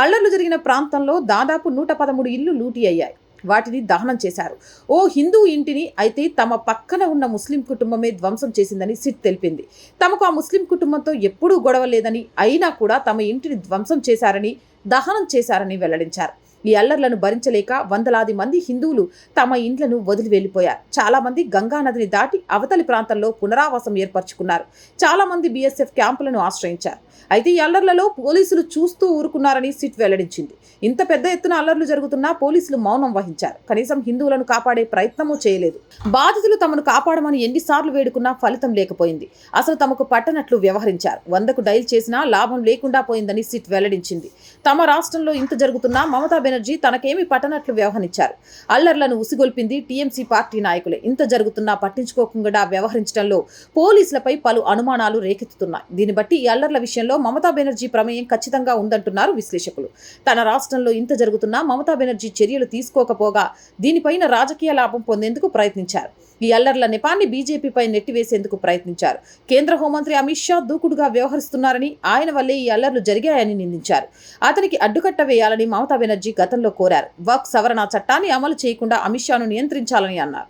అల్లర్లు జరిగిన ప్రాంతంలో దాదాపు నూట పదమూడు ఇళ్ళు లూటీ అయ్యాయి. వాటిని దహనం చేశారు. ఓ హిందూ ఇంటిని అయితే తమ పక్కన ఉన్న ముస్లిం కుటుంబమే ధ్వంసం చేసిందని సిట్ తెలిపింది. తమకు ఆ ముస్లిం కుటుంబంతో ఎప్పుడూ గొడవ లేదని అయినా కూడా తమ ఇంటిని ధ్వంసం చేశారని దహనం చేశారని వెల్లడించారు. ఈ అల్లర్లను భరించలేక వందలాది మంది హిందువులు తమ ఇండ్లను వదిలి వెళ్ళిపోయారు చాలా మంది గంగా నదిని దాటి అవతలి ప్రాంతంలో పునరావాసం ఏర్పరచుకున్నారు. చాలా మంది బీఎస్ఎఫ్ క్యాంపులను ఆశ్రయించారు. అయితే ఈ అల్లర్లలో పోలీసులు చూస్తూ ఊరుకున్నారని సిట్ వెల్లడించింది. ఇంత పెద్ద ఎత్తున అల్లర్లు జరుగుతున్నా పోలీసులు మౌనం వహించారు. కనీసం హిందువులను కాపాడే ప్రయత్నమూ చేయలేదు. బాధితులు తమను కాపాడమని ఎన్నిసార్లు వేడుకున్నా ఫలితం లేకపోయింది. అసలు తమకు పట్టనట్లు వ్యవహరించారు. వందకు డైల్ చేసినా లాభం లేకుండా పోయిందని సిట్ వెల్లడించింది. తమ రాష్ట్రంలో ఇంత జరుగుతున్నా మమతా బెనర్జీ తనకేమి పట్టనట్లు వ్యవహరించారు. అల్లర్లను ఉసిగొల్పింది టీఎంసీ పార్టీ నాయకులే. ఇంత జరుగుతున్నా పట్టించుకోకుండా వ్యవహరించడంలో పోలీసులపై పలు అనుమానాలు రేకెత్తుతున్నాయి. దీన్ని బట్టి ఈ అల్లర్ల విషయంలో మమతా బెనర్జీ ప్రమేయం ఖచ్చితంగా ఉందంటున్నారు విశ్లేషకులు. తన రాష్ట్రంలో ఇంత జరుగుతున్నా మమతా బెనర్జీ చర్యలు తీసుకోకపోగా దీనిపైన రాజకీయ లాభం పొందేందుకు ప్రయత్నించారు. ఈ అల్లర్ల నెపాన్ని బీజేపీపై నెట్టివేసేందుకు ప్రయత్నించారు. కేంద్ర హోంమంత్రి అమిత్ షా దూకుడుగా వ్యవహరిస్తున్నారని ఆయన వల్లే ఈ అల్లర్లు జరిగాయని నిందించారు. అతనికి అడ్డుకట్ట వేయాలని మమతా బెనర్జీ గతంలో కోరారు. వక్ సవరణ చట్టాన్ని అమలు చేయకుండా అమిత్ షాను నియంత్రించాలని అన్నారు.